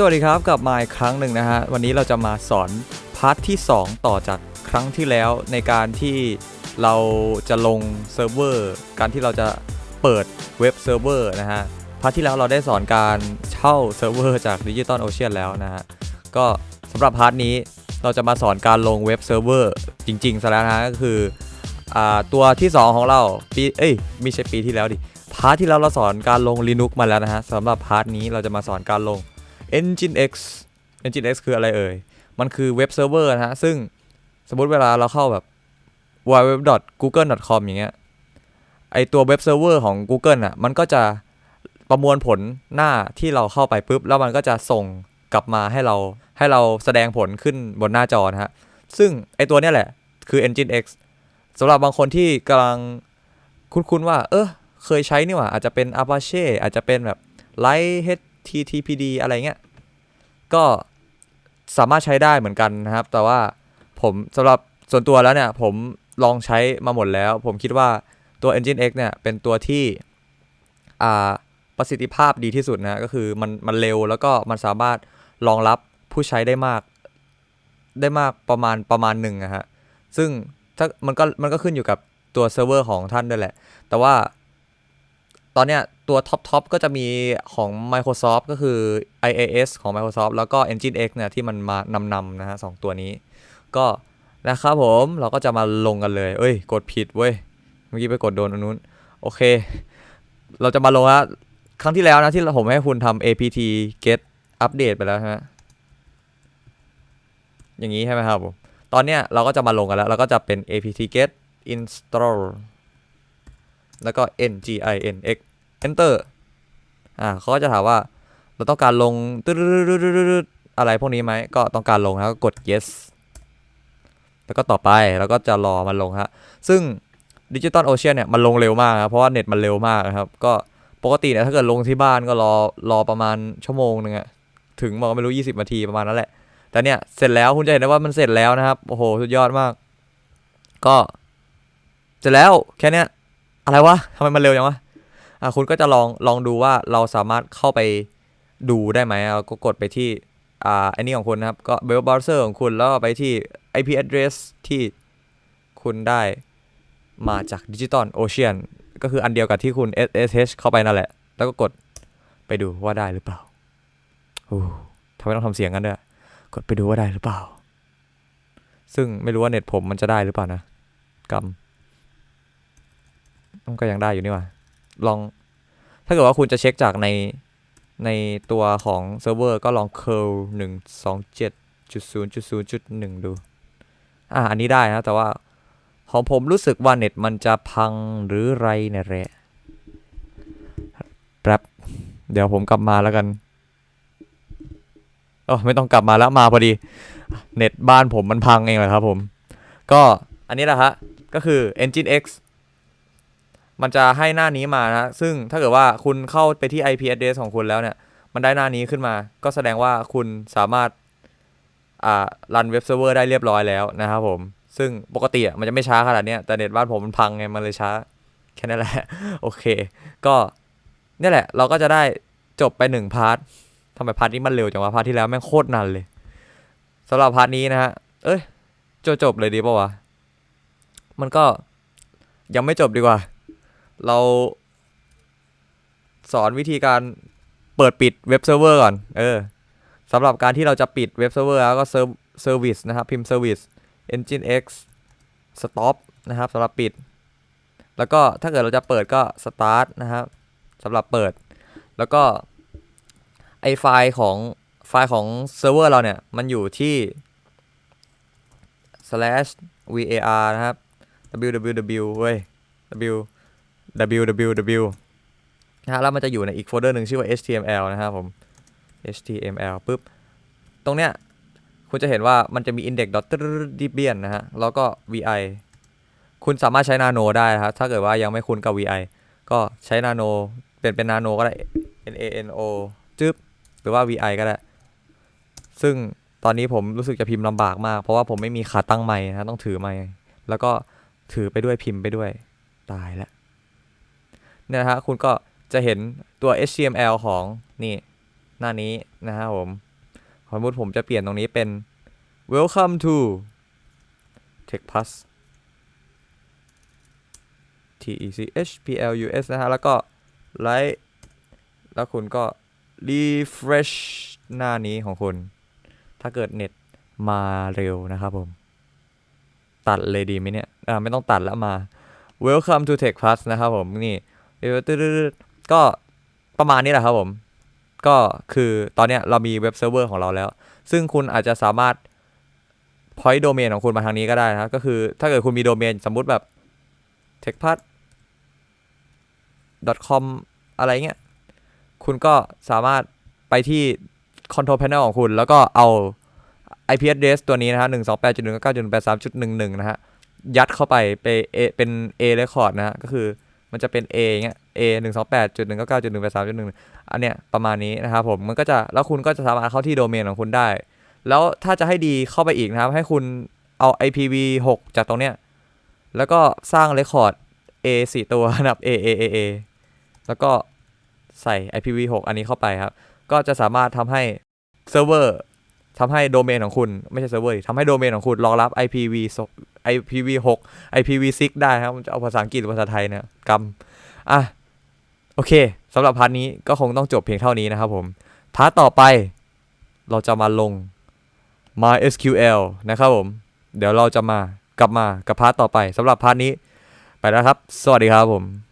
สวัสดีครับกลับมาอีกครั้งหนึ่งนะฮะ วันนี้เราจะมาสอนพาร์ทที่ 2 ต่อจากครั้งที่แล้วในการที่เราจะลงเซิร์ฟเวอร์การที่เราจะเปิดเว็บเซิร์ฟเวอร์นะฮะพาร์ทที่แล้วเราได้สอนการเช่าเซิร์ฟเวอร์จาก Digital Ocean แล้วนะฮะ ก็สำหรับพาร์ทนี้เราจะมาสอนการลงเว็บเซิร์ฟเวอร์จริงๆซะแล้วนะฮะก็คืออตัวที่ 2 ของเราปีเอ้ยไม่ใช่ปีที่แล้วดิพาร์ทที่แล้วเราสอนการลง Linux มาแล้วนะฮะสำหรับพาร์ทนี้เราจะมาสอนการลง Engine X Engine X คืออะไรเอ่ย มันคือเว็บเซิร์ฟเวอร์นะฮะ ซึ่งสมมติเวลาเราเข้าแบบ www.google.com อย่างเงี้ย ไอตัวเว็บเซิร์ฟเวอร์ของ Google อะ มันก็จะประมวลผลหน้าที่เราเข้าไปปุ๊บ แล้วมันก็จะส่งกลับมาให้เราให้เราแสดงผลขึ้นบนหน้าจอนะฮะ ซึ่งไอตัวเนี้ยแหละคือ Engine X สำหรับบางคนที่กำลังคุ้นๆว่า เออเคยใช้นี่หว่า อาจจะเป็น Apache อาจจะเป็นแบบ Light HTTPD อะไรเงี้ย ก็สามารถใช้ได้เหมือนกันนะครับ แต่ว่าผมสำหรับส่วนตัวแล้วเนี่ย ผมลองใช้มาหมดแล้ว ผมคิดว่าตัว Engine X เนี่ย เป็นตัวที่อ่าประสิทธิภาพดีที่สุดนะ ก็คือมันมันเร็วแล้วก็มันสามารถรองรับผู้ใช้ได้มาก ได้มากประมาณประมาณหนึ่งนะฮะ ซึ่งถ้ามันก็มันก็ขึ้นอยู่กับตัวเซิร์ฟเวอร์ของท่านด้วยแหละ แต่ว่าตอนเนี้ย ตัวท็อปทอปก็จะมีของ Microsoft ก็คือ IAS ของ Microsoft แล้วก็ Engine X เนี่ยที่มันมานำนำๆนะฮะสองตัวนี้ ก็นะครับผมเราก็จะมาลงกันเลย เอ้ย กดผิดเว้ย เมื่อกี้ไปกดโดนอันนู้น โอเค เราจะมาลงแล้วครั้งที่แล้วนะที่ผมให้คุณทำ apt get update ไปแล้วใช่ไหมอย่างนี้ใช่ไหมครับผม ตอนเนี้ยเราก็จะมาลงกันแล้ว เราก็จะเป็น apt get install แล้วก็ nginx enter อ่าเขาก็จะถามว่าเราต้องการลงอะไรพวกนี้ไหมก็ต้องการลงแล้วก็กด yes แล้วก็ต่อไปเราก็จะรอมันลงฮะซึ่ง Digital Ocean เนี่ยมันลงเร็วมากครับเพราะว่าเน็ตมันเร็วมากนะครับก็ปกติเนี่ยถ้าเกิดลงที่บ้านก็รอรอประมาณชั่วโมงหนึ่งอะถึงบอกไม่รู้ 20 นาทีประมาณนั้นแหละ แต่เนี่ยเสร็จแล้วคุณจะเห็นได้ว่ามันเสร็จแล้วนะครับ โอ้โห สุดยอดมาก ก็ เสร็จแล้วแค่เนี้ยอะไรวะทำไมมันเร็วจังวะ คุณก็จะลองลองดูว่าเราสามารถเข้าไปดูได้ไหมอะก็กดไปที่อ่าอันนี้ของคุณนะครับก็เบลเบราว์เซอร์ของคุณแล้วไปที่ IP address ที่คุณได้มาจาก Digital Ocean ก็คืออันเดียวกับที่คุณ SSH เข้าไปนั่นแหละ แล้วก็กดไปดูว่าได้หรือเปล่าโอ้ทำไมต้องทำเสียงกันด้วย กดไปดูว่าได้หรือเปล่า ซึ่งไม่รู้ว่าเน็ตผมมันจะได้หรือเปล่านะกำมันก็ยังได้อยู่นี่หว่า ลอง ถ้าเกิดว่าคุณจะเช็คจากในในตัวของเซิร์ฟเวอร์ก็ลอง curl หนึ่งสองเจ็ดจุดศูนย์จุดศูนย์จุดหนึ่งดู อ่า อันนี้ได้นะ แต่ว่าของผมรู้สึกว่าเน็ตมันจะพังหรือไรเนี่ยแหละแป๊บ เดี๋ยวผมกลับมาแล้วกันโอ้ไม่ต้องกลับมาแล้วมาพอดี เน็ตบ้านผมมันพังเองแหละครับผม ก็อันนี้แหละฮะ ก็คือ Engine X มันจะให้หน้านี้มานะ ซึ่งถ้าเกิดว่าคุณเข้าไปที่ IP address ของคุณแล้วเนี่ย มันได้หน้านี้ขึ้นมา ก็แสดงว่าคุณสามารถอ่ารันเว็บเซิร์ฟเวอร์ได้เรียบร้อยแล้วนะครับผม ซึ่งปกติมันจะไม่ช้าขนาดนี้แต่เน็ตบ้านผมมันพังไง มันเลยช้า แค่นั้นแหละ โอเค ก็เนี่ยแหละ เราก็จะได้จบไปหนึ่งพาร์ททำไมพาร์ทนี้มันเร็วจังวะพาร์ทที่แล้วแม่งโคตรนานเลยสำหรับพาร์ทนี้นะฮะ เอ้ยจบจบเลยดีป่าวะ มันก็ยังไม่จบดีกว่า เราสอนวิธีการเปิดปิดเว็บเซิร์ฟเวอร์ก่อน เออสำหรับการที่เราจะปิดเว็บเซิร์ฟเวอร์แล้วก็เซิร์ฟเซอร์วิสนะครับ พิมพ์เซอร์วิส engine x stop นะครับสำหรับปิด แล้วก็ถ้าเกิดเราจะเปิดก็ start นะครับสำหรับเปิด แล้วก็ไอไฟล์ของไฟล์ของเซิร์ฟเวอร์เราเนี่ย มันอยู่ที่ slash var นะครับ www เว้ย w www นะฮะแล้วมันจะอยู่ในอีกโฟลเดอร์หนึ่งชื่อว่า html นะครับผม html ปุ๊บ ตรงเนี้ยคุณจะเห็นว่ามันจะมี index.debian นะฮะ แล้วก็ vi คุณสามารถใช้ nano ได้ครับ ถ้าเกิดว่ายังไม่คุ้นกับ vi ก็ใช้ nano เปลี่ยนเป็น nano ก็ได้ nano จึ๊บ หรือว่า vi ก็ได้ ซึ่งตอนนี้ผมรู้สึกจะพิมพ์ลำบากมาก เพราะว่าผมไม่มีขาตั้งไมค์นะต้องถือไมค์แล้วก็ถือไปด้วยพิมพ์ไปด้วย ตายแล้ว เนี่ยนะฮะคุณก็จะเห็นตัว HTML ของนี่หน้านี้นะครับผมสมมติผมจะเปลี่ยนตรงนี้เป็น welcome to TechPlus T E C H P L U S นะฮะ แล้วก็ Like แล้วคุณก็ refresh หน้านี้ของคุณ ถ้าเกิดเน็ตมาเร็วนะครับผม ตัดเลยดีไหมเนี่ย อ่า ไม่ต้องตัดแล้วมา welcome to Tech Plus นะครับผม นี่ เดี๋ยวตึ๊ดๆๆก็ประมาณนี้แหละครับผม ก็คือตอนนี้เรามีเว็บเซิร์ฟเวอร์ของเราแล้ว ซึ่งคุณอาจจะสามารถ point domain ของคุณมาทางนี้ก็ได้นะครับก็คือถ้าเกิดคุณมีโดเมนสมมุติแบบ techpad com อะไรเงี้ย คุณก็สามารถไปที่ control panel ของคุณ แล้วก็เอา IP address ตัวนี้นะฮะ128.199.83.11นะฮะ ยัดเข้าไปไปเป็น A record นะฮะ ก็คือ มันจะเป็น A อย่างเงี้ย A 128.199.183.11อันเนี้ยประมาณนี้นะครับผมมันก็จะแล้วคุณก็จะสามารถเข้าที่โดเมนของคุณได้ แล้วถ้าจะให้ดีเข้าไปอีกนะครับ ให้คุณเอา IPv6 จากตรงเนี้ยแล้วก็สร้าง record A 4 ตัวนับ A A A A แล้วก็ใส่ IPv6 อันนี้เข้าไปครับ ก็จะสามารถทำให้เซิร์ฟเวอร์ ทำให้โดเมนของคุณไม่ใช่เซิร์ฟเวอร์ทำให้โดเมนของคุณรองรับ IPv IPv6 IPv6 ได้ครับมันจะเอาภาษาอังกฤษหรือภาษาไทยเนี่ยกำอะโอเคสำหรับพาร์ทนี้ก็คงต้องจบเพียงเท่านี้นะครับผมพาร์ทต่อไปเราจะมาลง MySQL นะครับผม เดี๋ยวเราจะมากลับมากับพาร์ทต่อไปสำหรับพาร์ทนี้ ไปแล้วครับ สวัสดีครับผม